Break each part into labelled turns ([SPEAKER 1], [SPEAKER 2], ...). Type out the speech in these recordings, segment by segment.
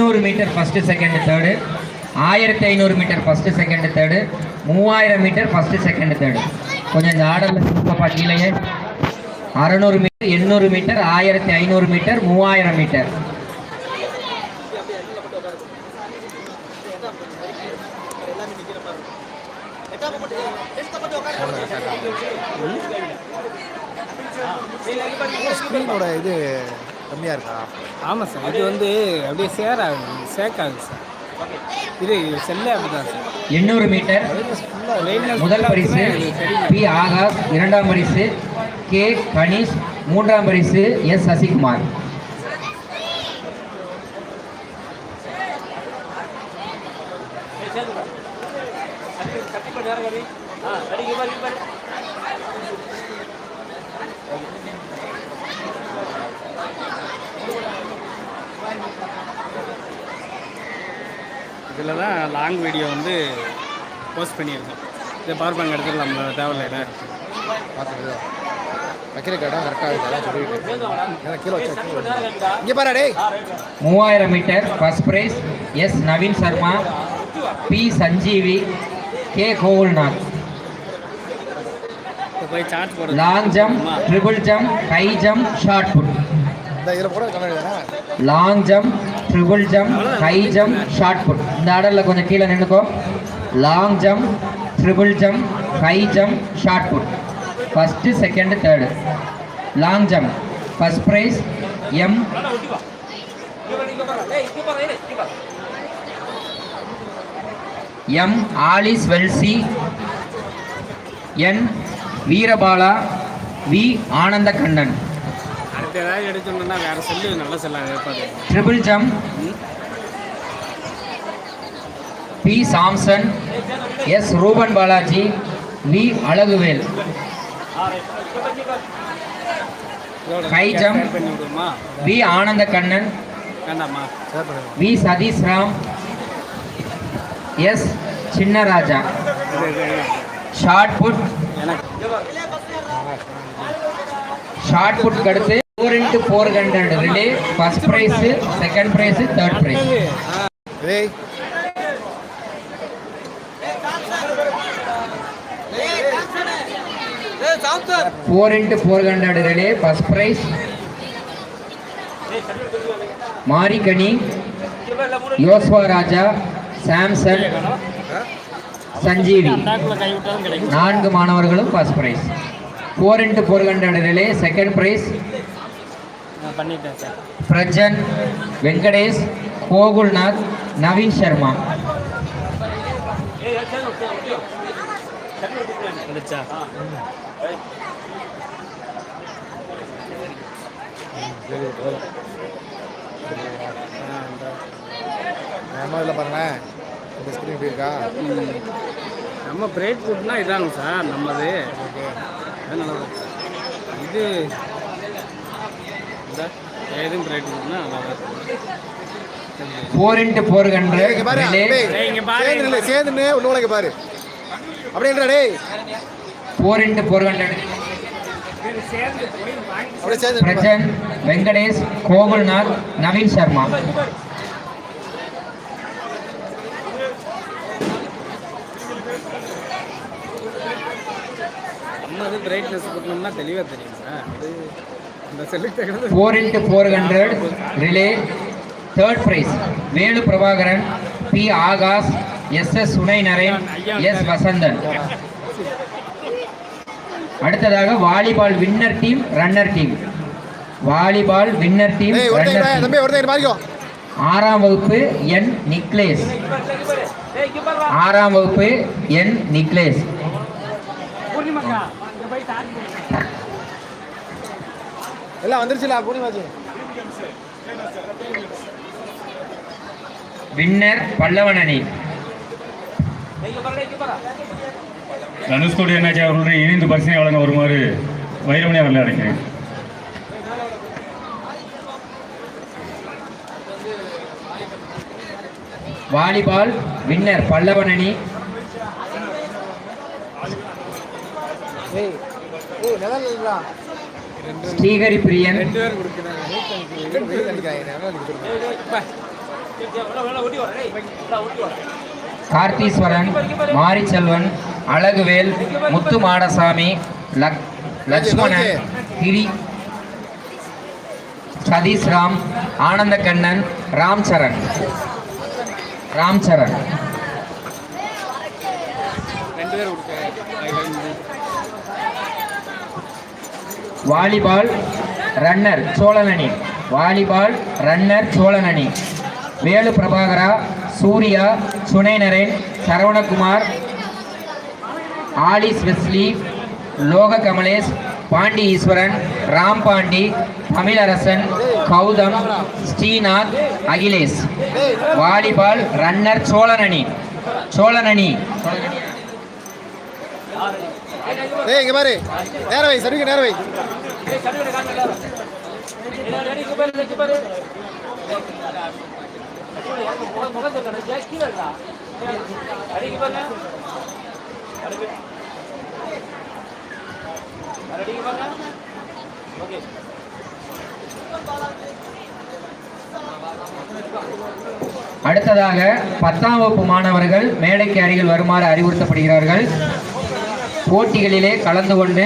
[SPEAKER 1] எட்நூறு metre first second third ஆயிரத்தி ஐநூறு மீட்டர் ஃபஸ்ட்டு செகண்ட் தேர்டு மூவாயிரம் மீட்டர் ஃபஸ்ட்டு செகண்ட் தேர்டு கொஞ்சம் இந்த ஆர்டரில் கொடுப்பா கீழேயே. அறநூறு மீட்டர் எண்ணூறு மீட்டர் ஆயிரத்தி ஐநூறு மீட்டர் மூவாயிரம் மீட்டர்.
[SPEAKER 2] இது கம்மியாக இருக்கா?
[SPEAKER 3] ஆமாம் சார் இது வந்து அப்படியே சேர் ஆகுது சேக் ஆகுது சார். இது செல்லே அப்படி தான் சார்.
[SPEAKER 1] எண்ணூறு மீட்டர். முதல் பரிசு பி ஆகாஷ் இரண்டாம் பரிசு கே கணேஷ் மூன்றாம் பரிசு எஸ் சசிகுமார்.
[SPEAKER 3] இதில் தான் லாங் வீடியோ வந்து போஸ்ட் பண்ணியிருக்கோம். இது பவர் பேங்க் எடுத்துட்டு நம்ம தேவையில்ல இடம்
[SPEAKER 2] பார்த்துட்டு வைக்கிற இடம் கரெக்டாக இருக்கு சொல்லிட்டு கீழே வச்சா இங்கே பாரு டேய்.
[SPEAKER 1] மூவாயிரம் metre first prize S Naveen Sharma P Sanjeevi K Gokulnath. Long jump triple jump high jump shot put long jump triple jump high jump shot put இந்த ஆர்டரில் கொஞ்சம் கீழே நின்றுக்கோ long jump triple jump high jump shot put first second third long jump first prize M M Alice Welsy N Veerabala V Anand Kannan
[SPEAKER 3] அடுத்த ஏதாவது எடுக்கணும்னா வேறு cell நல்ல செல்லாக ஏற்பாடு.
[SPEAKER 1] Triple jump P Samson S Ruban Balaji V Alaguvel.
[SPEAKER 3] பண்ணி விடுமா
[SPEAKER 1] V Anand Kannan V Sathish Ram S Chinnaraja. Shot put shot put அடுத்து four into four hundred relay first prize second prize third prize four into four hundred relay first prize Marikani Yoswa Raja Samson Sanjeevi. நான்கு மாணவர்களும் first prize four into four hundred relay second prize
[SPEAKER 3] பண்ணிட்டேன் sir.
[SPEAKER 1] Prajan Venkatesh Gokulnath Naveen Sharma.
[SPEAKER 2] இதில் பாருங்களேன் இந்த screen எப்படி இருக்கா
[SPEAKER 3] நம்ம break ஃபுட்னா இதாங்க சார் நம்மது. இது இந்த ஏதும் பிரேக் ஃபுட்னா நல்லா இருக்கும்.
[SPEAKER 1] ஃபோர் இன்ட்டு ஃபோர்
[SPEAKER 2] இங்க
[SPEAKER 1] ஹண்ட்ரட்
[SPEAKER 2] பாரு
[SPEAKER 3] இங்க பாரு.
[SPEAKER 2] சேர்ந்து நில்லு, சேர்ந்து நில்லு, உள்ள உலக பாரு. அப்படின்ற டேய்.
[SPEAKER 1] ஃபோர் இன்ட்டு ஃபோர் ஹண்ட்ரட்
[SPEAKER 2] அப்படியே சேர்ந்து நில்லு பாரு.
[SPEAKER 1] பிரஜன் வெங்கடேஷ் கோகுல்நாத் நவீன் சர்மா.
[SPEAKER 3] நம்ம அது பிரைட்னஸ் கொடுக்கணும்னா தெளிவாக தெரியும் sir
[SPEAKER 1] four into four hundred relay third prize Velu Prabhakaran P Akash S S Sunai Naren S Vasanthan. அடுத்ததாக volleyball winner team runner team volleyball winner team ஆறாம் வகுப்பு என் நிக்லேஸ். ஆறாம் வகுப்பு என் நிக்லேஸ்.
[SPEAKER 2] எல்லாம் வந்துருச்சுல பூர்ணிமாச்சு
[SPEAKER 1] வின்னர் பல்லவன் அணி
[SPEAKER 4] தனுஷ்கோடி அண்ணாச்சி அவர்களுடன் இணைந்து பரிசனை வழங்க வருமாறு வைரமணி அவர்களை அழைக்கிறேன்.
[SPEAKER 1] வாலிபால் வின்னர் பல்லவன் அணி
[SPEAKER 2] ஏய் ஏய் நிழல் இல்லடா
[SPEAKER 1] ஸ்ரீஹரி பிரியன் கார்த்தீஸ்வரன் மாரிச்செல்வன் அழகுவேல் முத்து மாடசாமி லக் லக்ஷ்மணன் கிரி சதீஷ் ராம் ஆனந்தக்கண்ணன் ராம் சரண் ராம் சரண்
[SPEAKER 3] ரெண்டு பேர்
[SPEAKER 1] வாலிபால் ரன்னர் சோழனணி. Volleyball runner சோழனணி. Velu Prabhakara Surya Sunainaren Saravanakumar Alice Wesley Loga Kamalesh Pandi Eswaran Ram Pandi Tamilarasan Gautham Srinath Akhilesh. Volleyball runner சோழனணி. சோழனணி.
[SPEAKER 2] டேய் இங்கே பாரு. நேர வை சர்வீக்கு நேர வை.
[SPEAKER 1] அடுத்ததாக பத்தாம் வகுப்பு மாணவர்கள் மேடைக்கு அருகில் வருமாறு அறிவுறுத்தப்படுகிறார்கள். போட்டிகளிலே கலந்து கொண்டு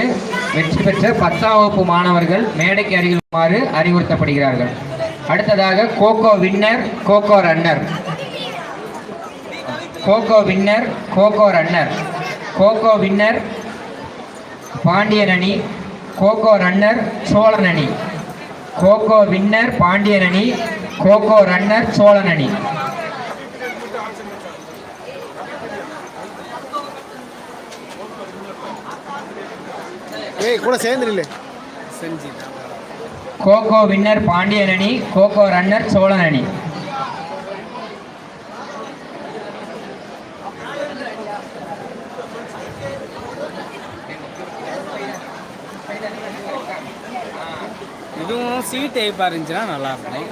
[SPEAKER 1] வெற்றி பெற்ற பத்தாம் வகுப்பு மாணவர்கள் மேடைக்கு அருகிலுமாறு அறிவுறுத்தப்படுகிறார்கள். அடுத்ததாக kho kho winner kho kho runner. Kho kho winner kho kho runner. Kho kho winner Pandiyan அணி. கோகோ ரன்னர் சோழன் அணி. கோகோ வின்னர் பாண்டியன் அணி. கோகோ ரன்னர் சோழன் அணி.
[SPEAKER 2] ஏய் கூட சேர்ந்து நில்லு
[SPEAKER 3] செஞ்சு
[SPEAKER 1] கோகோ வின்னர் பாண்டியன் அணி கோகோ ரன்னர் சோழன் அணி.
[SPEAKER 3] இதுவும் சி டைப்பாக இருந்துச்சுன்னா நல்லா இருக்கும்.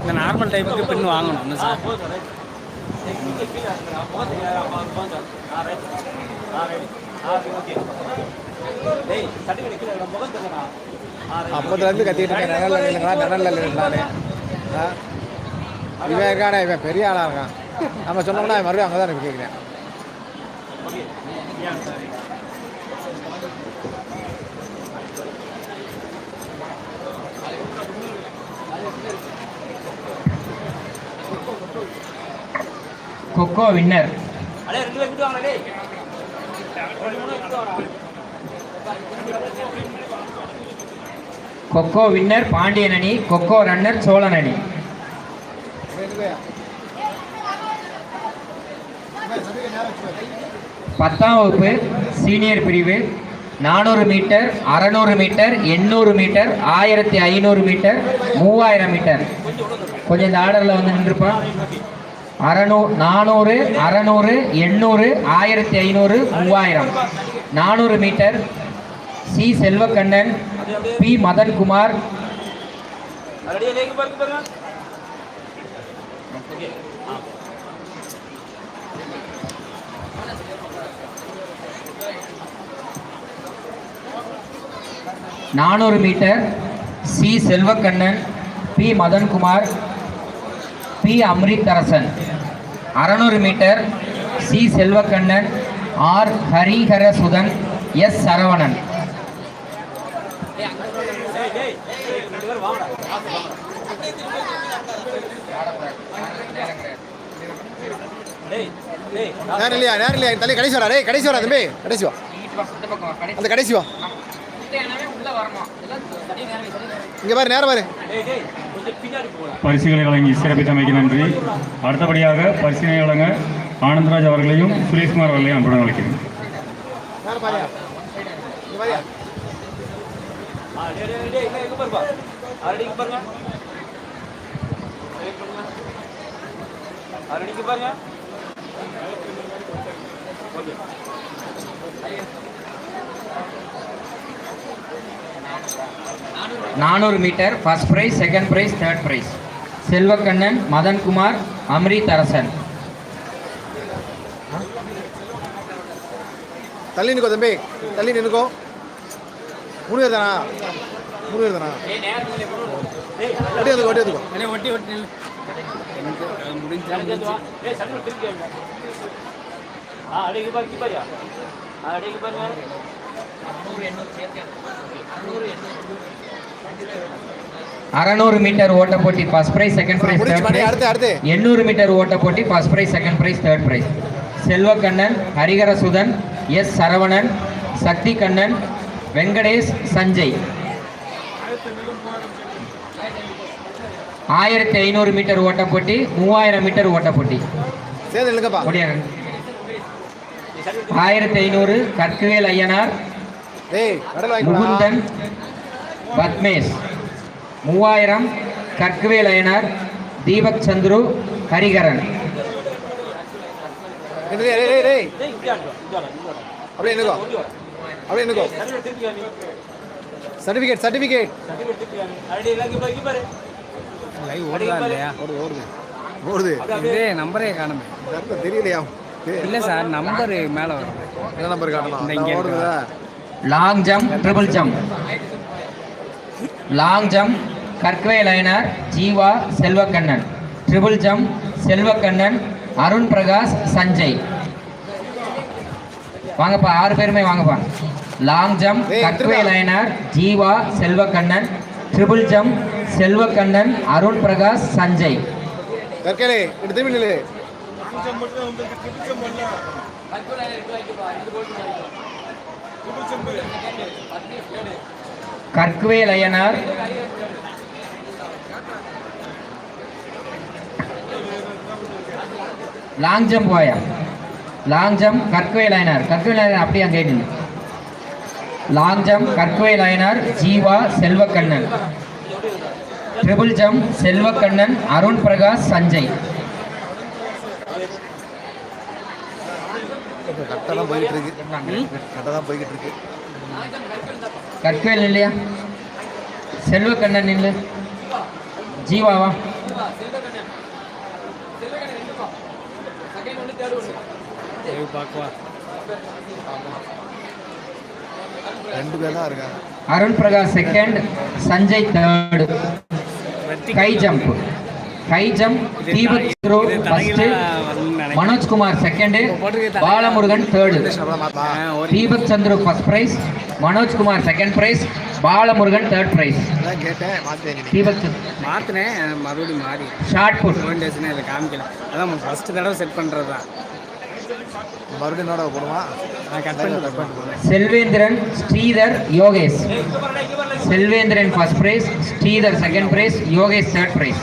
[SPEAKER 3] இந்த நார்மல் டைப்புக்கு பின் வாங்கணும் இன்னும் சார்
[SPEAKER 2] அப்போதுலேருந்து கத்திட்டு இருக்கேன். நிழல்ல நில்லுங்களா நிழல்ல நில்லுங்களான்னு ஆ இவன் இருக்கானே இவன் பெரிய ஆளாக இருக்கான். நம்ம சொன்னோம்னா மறுபடியும் அங்கே தான் கேட்குறேன்
[SPEAKER 1] கொக்கோ வின்னர் கொக்கோ வின்னர் பாண்டியன் அணி கொக்கோ ரன்னர் சோழன் அணி. பத்தாம் வகுப்பு சீனியர் பிரிவு நானூறு மீட்டர் அறநூறு மீட்டர் எண்ணூறு மீட்டர் ஆயிரத்தி ஐநூறு மீட்டர் மூவாயிரம் மீட்டர் கொஞ்சம் இந்த ஆர்டரில் வந்து நின்றுப்பான் அறநூ நானூறு அறநூறு எண்ணூறு ஆயிரத்தி ஐநூறு மூவாயிரம். நானூறு metre. C. Selvakannan P. Madhankumar. நானூறு metre. C. Selvakannan P. Madhankumar. P. Amritharasan அறநூறு metre. C. Selvakannan. R. Hariharasudhan. S. Saravanan.
[SPEAKER 2] நேரம் இல்லையா நேரம் இல்லையா தள்ளி கடைசி வரா கடைசி வரா தம்பி. கடைசி வா. அந்த கடைசி வா. இங்கே பாரு நேரம் பாரு.
[SPEAKER 4] பரிசுகளை வழங்கி சிறப்பித்தமைக்கு நன்றி. அடுத்தபடியாக பரிசினை வழங்க ஆனந்தராஜ் அவர்களையும் சுரேஷ்குமார் அவர்களையும் அன்புடன் அழைக்கிறேன்.
[SPEAKER 2] பாருங்க.
[SPEAKER 1] நானூறு metre first prize second prize third prize Selvakannan Madhankumar Amritharasan
[SPEAKER 2] தள்ளி நிற்கோ தம்பி தள்ளி நிற்கோ மூணு பேர் தானா மூணு பேர் தானா ஒட்டி வந்துக்கோ ஒட்டி வந்துக்கோ
[SPEAKER 3] அப்படியே ஒட்டி ஒட்டி நில்லு அது முடிஞ்சா முடிஞ்சு
[SPEAKER 1] அறநூறு மீட்டர் ஓட்ட போட்டி first prize second prize third எண்ணூறு மீட்டர் ஓட்ட போட்டி first prize second prize third prize Selvakannan ஹரிகர Sudan S Saravanan Sakthi Kannan Venkatesh Sanjay. ஆயிரத்தி ஐநூறு மீட்டர் ஓட்ட போட்டி மூவாயிரம் மீட்டர் ஓட்ட போட்டி. ஆயிரத்தி ஐநூறு கற்குவேல் ஐயனார் முகுந்தன் பத்மேஷ். மூவாயிரம் கற்குவேல் அயனார் தீபக் சந்துரு ஹரிகரன்.
[SPEAKER 2] சர்டிஃபிகேட்
[SPEAKER 3] லைவ் ஓடுதா இதே நம்பரே காணுமே.
[SPEAKER 2] தெரியலையா?
[SPEAKER 3] இல்லை சார் நம்பரு மேலே வருது
[SPEAKER 2] என்ன நம்பர்
[SPEAKER 3] இருக்கு.
[SPEAKER 2] ஓடுதா?
[SPEAKER 1] Long jump triple jump long jump Karkuvel Ayyanar Jeeva Selvakannan triple jump Selvakannan Arun Prakash Sanjay வாங்கப்பா ஆறு பேருமே வாங்கப்பா. லாங் ஜம்ப்
[SPEAKER 2] ஏய்,
[SPEAKER 1] கற்குவேல் அயனார் ஜீவா செல்வக்கண்ணன் ட்ரிபிள் ஜம்ப் செல்வக்கண்ணன் அருண் பிரகாஷ் சஞ்சய்
[SPEAKER 2] கற்கலே
[SPEAKER 1] கற்குவேல் ஐயனார் லாங் ஜம்ப் போயா லாங் ஜம்ப் கற்குவேல் ஐயனார் கற்குவேல் ஐயனார் அப்படியே அங்கே long jump Karkuvel Ayyanar Jeeva Selvakannan. Triple jump Selvakannan Arun Prakash Sanjay.
[SPEAKER 2] கரெக்டாக தான் போய்கிட்டு இருக்கு கரெக்டாக தான் போய்கிட்டு இருக்கு
[SPEAKER 1] கற்குவேல் இல்லையா செல்வக்கண்ணன் நில்லு. ஜீவாவா?
[SPEAKER 2] ரெண்டு பேர் தான் இருக்காங்க.
[SPEAKER 1] Arun Prakash second Sanjay third high jump high jump Deepak throw first Manojkumar second Balamurugan third Deepak Chandru first prize Manojkumar second prize Balamurugan third prize
[SPEAKER 2] அதான் கேட்டேன் மாற்றேன்
[SPEAKER 1] தீபக் சந்த்-
[SPEAKER 3] மாற்றினேன் மறுபடியும் மாறி.
[SPEAKER 1] ஷார்ட் புட்
[SPEAKER 3] இதில் காமிக்கல. அதான் ஃபஸ்ட்டு தடவை செட் பண்ணுறது தான்.
[SPEAKER 1] Selvendran Sridhar Yogesh. Selvendran first prize Sridhar second prize Yogesh third prize